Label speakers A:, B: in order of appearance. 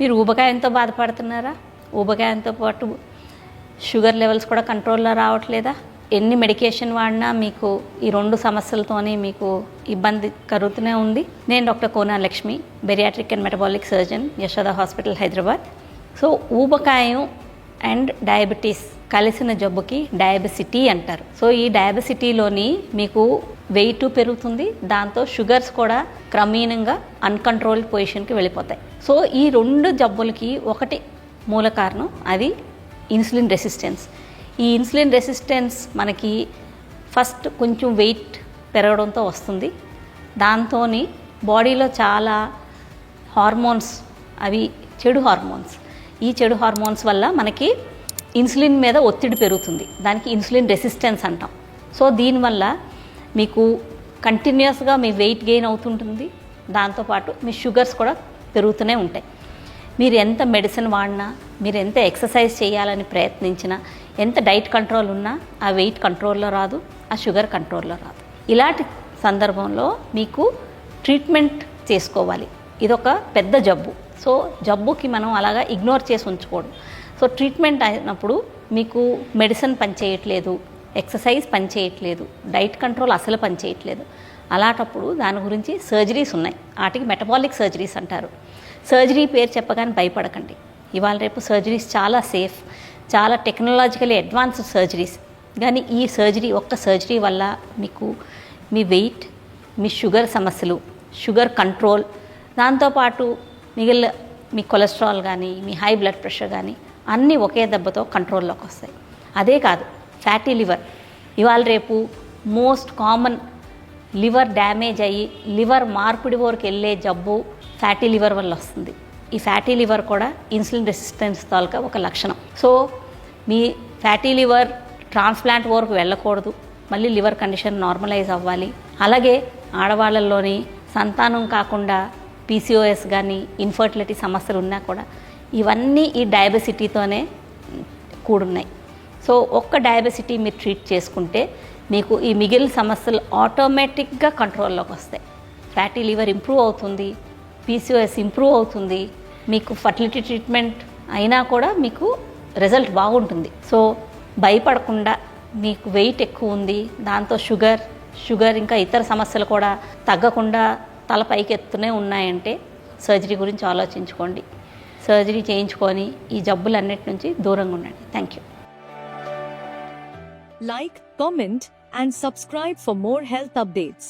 A: మీరు ఊబకాయంతో బాధపడుతున్నారా? ఊబకాయంతో పాటు షుగర్ లెవెల్స్ కూడా కంట్రోల్లో రావట్లేదా? ఎన్ని మెడికేషన్ వాడినా మీకు ఈ రెండు సమస్యలతోనే మీకు ఇబ్బంది కలుగుతూనే ఉంది. నేను doctor Kona Lakshmi bariatric and metabolic surgeon Yashoda hospital Hyderabad. So ఊబకాయం అండ్ డయాబెటీస్ కలిసిన జబ్బుకి డయాబెసిటీ అంటారు. సో ఈ డయాబెసిటీలోని మీకు వెయిట్ పెరుగుతుంది దాంతో షుగర్స్ కూడా క్రమీణంగా అన్కంట్రోల్ పొజిషన్కి వెళ్ళిపోతాయి. సో ఈ రెండు జబ్బులకి ఒకటి మూల కారణం అది ఇన్సులిన్ రెసిస్టెన్స్. ఈ ఇన్సులిన్ రెసిస్టెన్స్ మనకి ఫస్ట్ కొంచెం వెయిట్ పెరగడంతో వస్తుంది. దాంతో బాడీలో చాలా హార్మోన్స్ అవి చెడు హార్మోన్స్ ఈ చెడు హార్మోన్స్ వల్ల మనకి ఇన్సులిన్ మీద ఒత్తిడి పెరుగుతుంది. దానికి ఇన్సులిన్ రెసిస్టెన్స్ అంటాం. సో దీనివల్ల మీకు కంటిన్యూస్గా మీ వెయిట్ గెయిన్ అవుతుంటుంది. దాంతోపాటు మీ షుగర్స్ కూడా పెరుగుతూనే ఉంటాయి. మీరు ఎంత మెడిసిన్ వాడినా మీరు ఎంత ఎక్సర్సైజ్ చేయాలని ప్రయత్నించినా ఎంత డైట్ కంట్రోల్ ఉన్నా ఆ వెయిట్ కంట్రోల్లో రాదు ఆ షుగర్ కంట్రోల్లో రాదు. ఇలాంటి సందర్భంలో మీకు ట్రీట్మెంట్ చేసుకోవాలి. ఇదొక పెద్ద జబ్బు. సో జబ్బుకి మనం అలాగా ఇగ్నోర్ చేసి ఉంచుకోవడం. సో ట్రీట్మెంట్ అయినప్పుడు మీకు మెడిసిన్ పనిచేయట్లేదు ఎక్సర్సైజ్ పనిచేయట్లేదు డైట్ కంట్రోల్ అసలు పనిచేయట్లేదు. అలాంటప్పుడు దాని గురించి సర్జరీస్ ఉన్నాయి. వాటికి మెటబాలిక్ సర్జరీస్ అంటారు. సర్జరీ పేరు చెప్పగానే భయపడకండి. ఇవాళ రేపు సర్జరీస్ చాలా సేఫ్ చాలా టెక్నాలజికలీ అడ్వాన్స్డ్ సర్జరీస్ కానీ ఈ సర్జరీ ఒక్క సర్జరీ వల్ల మీకు మీ వెయిట్ మీ షుగర్ సమస్యలు షుగర్ కంట్రోల్ దాంతోపాటు మిగిలిన మీ కొలెస్ట్రాల్ కానీ మీ హై బ్లడ్ ప్రెషర్ కానీ అన్నీ ఒకే దెబ్బతో కంట్రోల్లోకి వస్తాయి. అదే కాదు ఫ్యాటీ లివర్. ఇవాళ రేపు మోస్ట్ కామన్ లివర్ డ్యామేజ్ అయ్యి లివర్ మార్పిడి వరకు వెళ్ళే జబ్బు ఫ్యాటీ లివర్ వల్ల వస్తుంది. ఈ ఫ్యాటీ లివర్ కూడా ఇన్సులిన్ రెసిస్టెన్స్ తాలూకా ఒక లక్షణం. సో మీ ఫ్యాటీ లివర్ ట్రాన్స్ప్లాంట్ వరకు వెళ్ళకూడదు. మళ్ళీ లివర్ కండిషన్ నార్మలైజ్ అవ్వాలి. అలాగే ఆడవాళ్ళల్లోని సంతానం కాకుండా పీసీఓఎస్ కానీ ఇన్ఫర్టిలిటీ సమస్యలు ఉన్నా కూడా ఇవన్నీ ఈ డయాబెసిటీతోనే కూడున్నాయి. సో ఒక్క డయాబెసిటీ మీరు ట్రీట్ చేసుకుంటే మీకు ఈ మిగిలిన సమస్యలు ఆటోమేటిక్గా కంట్రోల్లోకి వస్తాయి. ఫ్యాటీ లివర్ ఇంప్రూవ్ అవుతుంది పీసీఓఎస్ ఇంప్రూవ్ అవుతుంది మీకు ఫర్టిలిటీ ట్రీట్మెంట్ అయినా కూడా మీకు రిజల్ట్ బాగుంటుంది. సో భయపడకుండా మీకు వెయిట్ ఎక్కువ ఉంది దాంతో షుగర్ షుగర్ ఇంకా ఇతర సమస్యలు కూడా తగ్గకుండా తల పైకెత్తునే ఉన్నాయంటే సర్జరీ గురించి ఆలోచించుకోండి. సర్జరీ చేయించుకొని ఈ జబ్బులన్నిటి నుంచి దూరంగా ఉండండి. Thank you
B: like comment and subscribe for more health updates